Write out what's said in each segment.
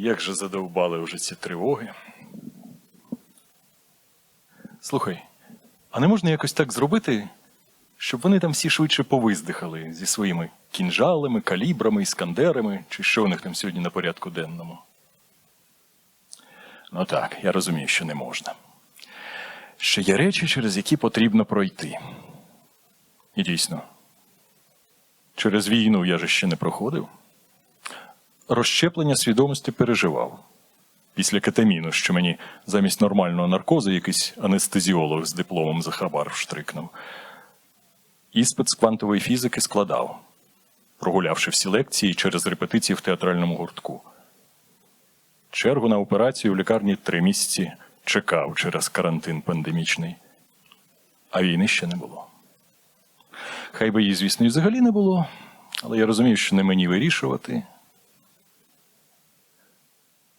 як же задовбали вже ці тривоги. Слухай, а не можна якось так зробити, щоб вони там всі швидше повиздихали зі своїми кінжалами, калібрами, іскандерами, чи що у них там сьогодні на порядку денному? Ну так, я розумію, що не можна. Що є речі, через які потрібно пройти. І дійсно, через війну я же ще не проходив. Розщеплення свідомості переживав. Після кетаміну, що мені замість нормального наркозу якийсь анестезіолог з дипломом за хабар вштрикнув. Іспит з квантової фізики складав, прогулявши всі лекції через репетиції в театральному гуртку. Чергу на операцію в лікарні три місяці чекав через карантин пандемічний, а війни ще не було. Хай би її, звісно, і взагалі не було, але я розумію, що не мені вирішувати.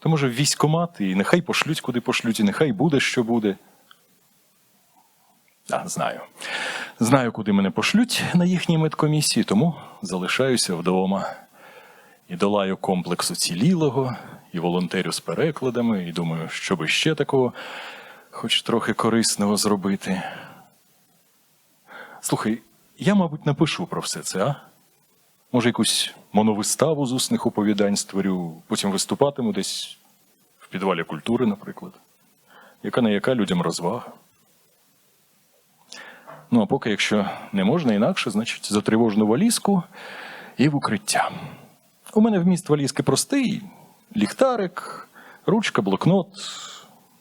То може в і нехай пошлють, куди пошлють, і нехай буде, що буде. А, знаю. Знаю, куди мене пошлють на їхній медкомісії, тому залишаюся вдома. І долаю комплекс уцілілого, і волонтерю з перекладами, і думаю, що би ще такого, хоч трохи корисного зробити. Слухай, я, мабуть, напишу про все це, а? Може, якусь моновиставу з усних оповідань створю, потім виступатиму десь в підвалі культури, наприклад. Яка не яка людям розвага. Ну, а поки, якщо не можна інакше, значить за тривожну валізку і в укриття. У мене вміст валізки простий: ліхтарик, ручка, блокнот,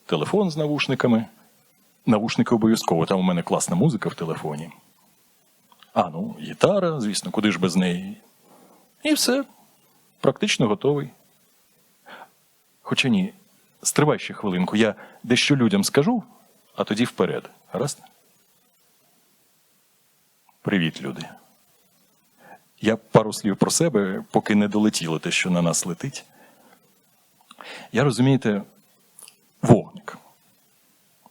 телефон з навушниками. Навушники обов'язково, там у мене класна музика в телефоні. А, ну, гітара, звісно, куди ж без неї. І все. Практично готовий. Хоча ні, стривай ще хвилинку, я дещо людям скажу, а тоді вперед. Гаразд? Привіт, люди. Я пару слів про себе, поки не долетіло те, що на нас летить. Я розумієте, вогник,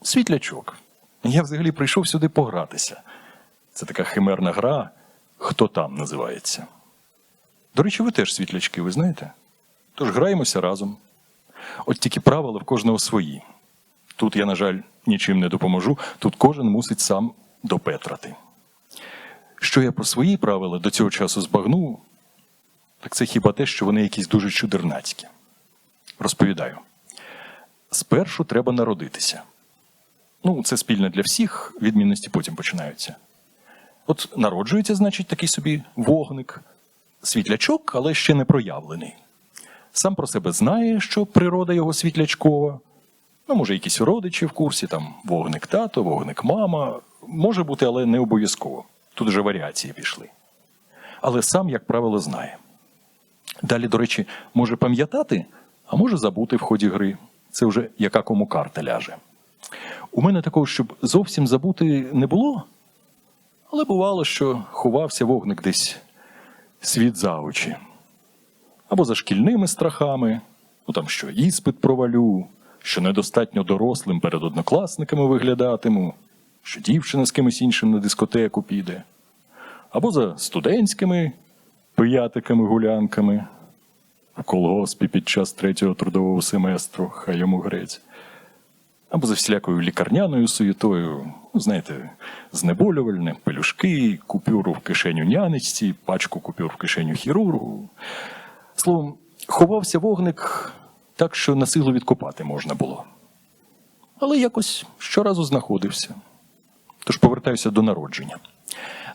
світлячок. Я взагалі прийшов сюди погратися. Це така химерна гра, хто там називається. До речі, ви теж світлячки, ви знаєте? Тож граємося разом. От тільки правила в кожного свої. Тут я, на жаль, нічим не допоможу, тут кожен мусить сам допетрати. Що я про свої правила до цього часу збагнув, так це хіба те, що вони якісь дуже чудернацькі. Розповідаю. Спершу треба народитися. Ну, це спільно для всіх, відмінності потім починаються. От народжується, значить, такий собі вогник, світлячок, але ще не проявлений. Сам про себе знає, що природа його світлячкова. Ну, може, якісь родичі в курсі, там вогник тато, вогник мама. Може бути, але не обов'язково. Тут вже варіації пішли. Але сам, як правило, знає. Далі, до речі, може пам'ятати, а може забути в ході гри. Це вже яка кому карта ляже. У мене такого, щоб зовсім забути не було, але бувало, що ховався вогник десь світ за очі. Або за шкільними страхами, ну там що іспит провалю, що недостатньо дорослим перед однокласниками виглядатиму, що дівчина з кимось іншим на дискотеку піде, або за студентськими пиятиками гулянками в колгоспі під час третього трудового семестру, хай йому грець, або за всілякою лікарняною суєтою, ну, знаєте, знеболювальне, пелюшки, купюру в кишеню нянечці, пачку купюр в кишеню хірургу. Словом, ховався вогник так, що на силу відкопати можна було. Але якось щоразу знаходився. Тож повертаюся до народження.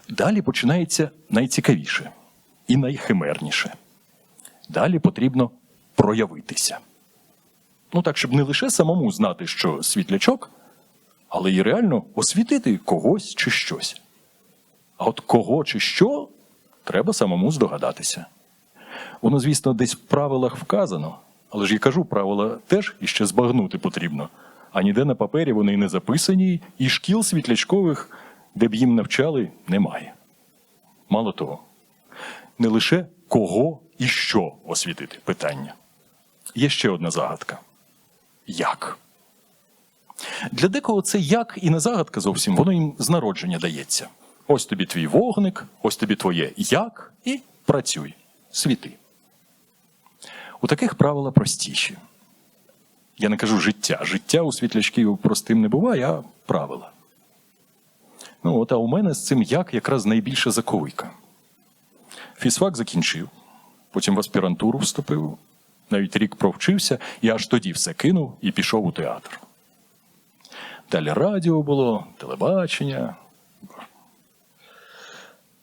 Далі починається найцікавіше і найхимерніше. Далі потрібно проявитися. Ну так, щоб не лише самому знати, що світлячок, але й реально освітити когось чи щось. А от кого чи що, треба самому здогадатися. Воно, звісно, десь в правилах вказано, але ж я кажу, правила теж іще збагнути потрібно. А ніде на папері вони не записані, і шкіл світлячкових, де б їм навчали, немає. Мало того, не лише кого і що освітити питання. Є ще одна загадка: як? Для декого це як і не загадка зовсім, воно їм з народження дається. Ось тобі твій вогник, ось тобі твоє як, і працюй, світи. У таких правила простіші. Я не кажу життя. Життя у світлячків простим не буває, а правила. Ну, от а у мене з цим як якраз найбільша заковика. Фізфак закінчив, потім в аспірантуру вступив, навіть рік провчився, і аж тоді все кинув і пішов у театр. Далі радіо було, телебачення.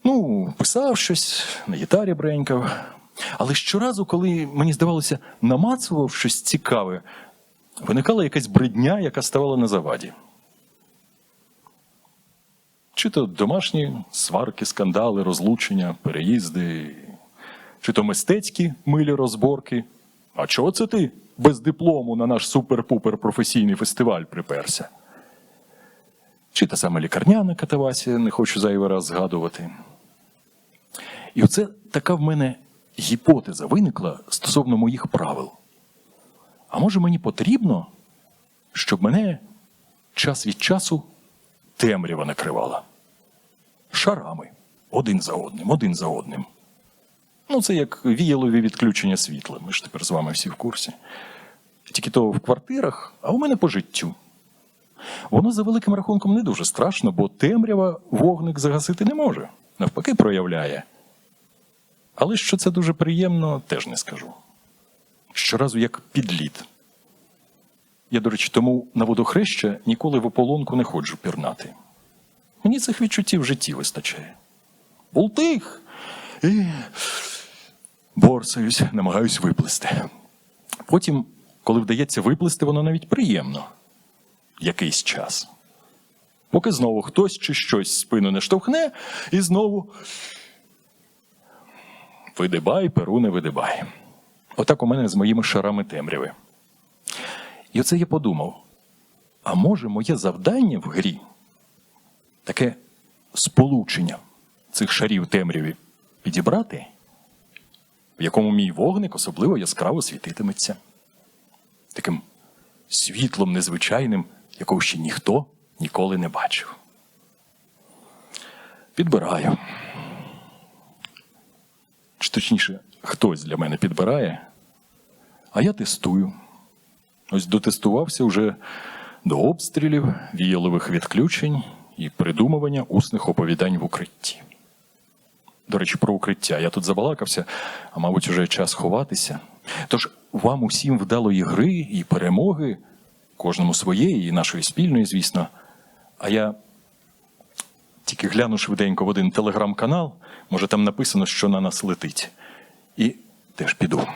Ну, писав щось, на гітарі бренькав. Але щоразу, коли мені здавалося, намацував щось цікаве, виникала якась бредня, яка ставала на заваді. Чи то домашні сварки, скандали, розлучення, переїзди, чи то мистецькі милі розборки. А чого це ти без диплому на наш супер-пупер професійний фестиваль приперся? Чи та сама лікарняна катавасія, не хочу зайвий раз згадувати. І оце така в мене гіпотеза виникла стосовно моїх правил. А може мені потрібно, щоб мене час від часу темрява накривала? Шарами один за одним, один за одним. Ну, це як віялові відключення світла. Ми ж тепер з вами всі в курсі. Тільки то в квартирах, а у мене по життю. Воно за великим рахунком не дуже страшно, бо темрява вогник загасити не може. Навпаки, проявляє. Але що це дуже приємно, теж не скажу. Щоразу як підліт. Я, до речі, тому на водохреща ніколи в ополонку не ходжу пірнати. Мені цих відчуттів в житті вистачає. Бултих! І борсаюсь, намагаюсь виплисти. Потім, коли вдається виплисти, воно навіть приємно. Якийсь час. Поки знову хтось чи щось спину не штовхне, і знову видибай, перу не видибай. Отак у мене з моїми шарами темряви. І оце я подумав: а може моє завдання в грі таке сполучення цих шарів темряві підібрати, в якому мій вогник особливо яскраво світитиметься. Таким світлом незвичайним, якого ще ніхто ніколи не бачив. Підбираю. Чи точніше, хтось для мене підбирає, а я тестую. Ось дотестувався вже до обстрілів, віялових відключень і придумування усних оповідань в укритті. До речі, про укриття. Я тут забалакався, а мабуть, уже час ховатися. Тож вам усім вдалої гри і перемоги, кожному своєї і нашої спільної, звісно. А я тільки гляну швиденько в один телеграм-канал, може там написано, що на нас летить. І теж піду.